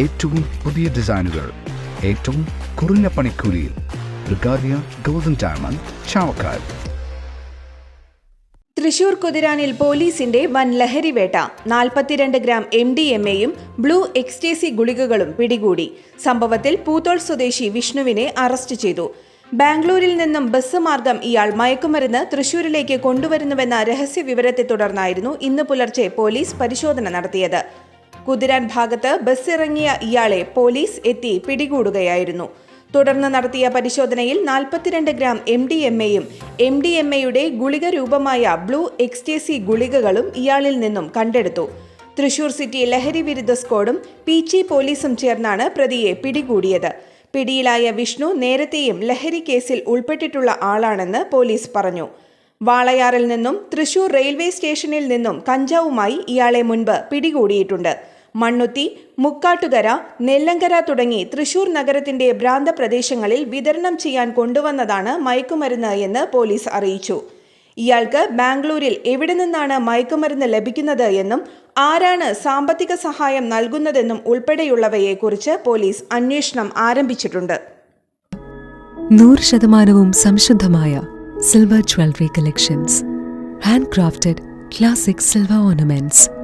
ഏറ്റവും പുതിയ ഡിസൈനുകൾ ഏറ്റവും കുറഞ്ഞ പണിക്കൂലിയിൽ. ബ്രിഗാദിയ ഗോൾഡൻ ഡയമണ്ട് ചാവക്കാൽ തൃശൂർ കുതിരാനിൽ പോലീസിന്റെ വൻ ലഹരിവേട്ട നാൽപ്പത്തിരണ്ട് ഗ്രാം എം ഡി എം എയും ബ്ലൂ എക്സ്റ്റേസി ഗുളികകളും പിടികൂടി. സംഭവത്തിൽ പൂത്തോൾ സ്വദേശി വിഷ്ണുവിനെ അറസ്റ്റ് ചെയ്തു. ബാംഗ്ലൂരിൽ നിന്നും ബസ് മാർഗം ഇയാൾ മയക്കുമരുന്ന് തൃശൂരിലേക്ക് കൊണ്ടുവരുന്നുവെന്ന രഹസ്യ വിവരത്തെ തുടർന്നായിരുന്നു ഇന്ന് പുലർച്ചെ പോലീസ് പരിശോധന നടത്തിയത്. കുതിരാൻ ഭാഗത്ത് ബസ്സിറങ്ങിയ ഇയാളെ പോലീസ് എത്തി പിടികൂടുകയായിരുന്നു. തുടർന്ന് നടത്തിയ പരിശോധനയിൽ നാൽപ്പത്തിരണ്ട് ഗ്രാം എം ഡി എം എയും എം ഡി എം എയുടെ ഗുളിക രൂപമായ ബ്ലൂ എക്സ്റ്റേസി ഗുളികകളും ഇയാളിൽ നിന്നും കണ്ടെടുത്തു. തൃശൂർ സിറ്റി ലഹരി വിരുദ്ധ സ്ക്വാഡും പീച്ചി പോലീസും ചേർന്നാണ് പ്രതിയെ പിടികൂടിയത്. പിടിയിലായ വിഷ്ണു നേരത്തെയും ലഹരി കേസിൽ ഉൾപ്പെട്ടിട്ടുള്ള ആളാണെന്ന് പോലീസ് പറഞ്ഞു. വാളയാറിൽ നിന്നും തൃശൂർ റെയിൽവേ സ്റ്റേഷനിൽ നിന്നും കഞ്ചാവുമായി ഇയാളെ മുൻപ് പിടികൂടിയിട്ടുണ്ട്. മണ്ണുത്തി മുക്കാട്ടുകര നെല്ലങ്കര തുടങ്ങി തൃശൂർ നഗരത്തിന്റെ ഭ്രാന്ത പ്രദേശങ്ങളിൽ വിതരണം ചെയ്യാൻ കൊണ്ടുവന്നതാണ് മയക്കുമരുന്ന് എന്ന് പോലീസ് അറിയിച്ചു. ഇയാൾക്ക് ബാംഗ്ലൂരിൽ എവിടെ നിന്നാണ് മയക്കുമരുന്ന് ലഭിക്കുന്നത് എന്നും ആരാണ് സാമ്പത്തിക സഹായം നൽകുന്നതെന്നും ഉൾപ്പെടെയുള്ളവയെക്കുറിച്ച് പോലീസ് അന്വേഷണം ആരംഭിച്ചിട്ടുണ്ട്. നൂറ് ശതമാനവും സംശുദ്ധമായ silver jewellery collections. Hand crafted classic silver ornaments.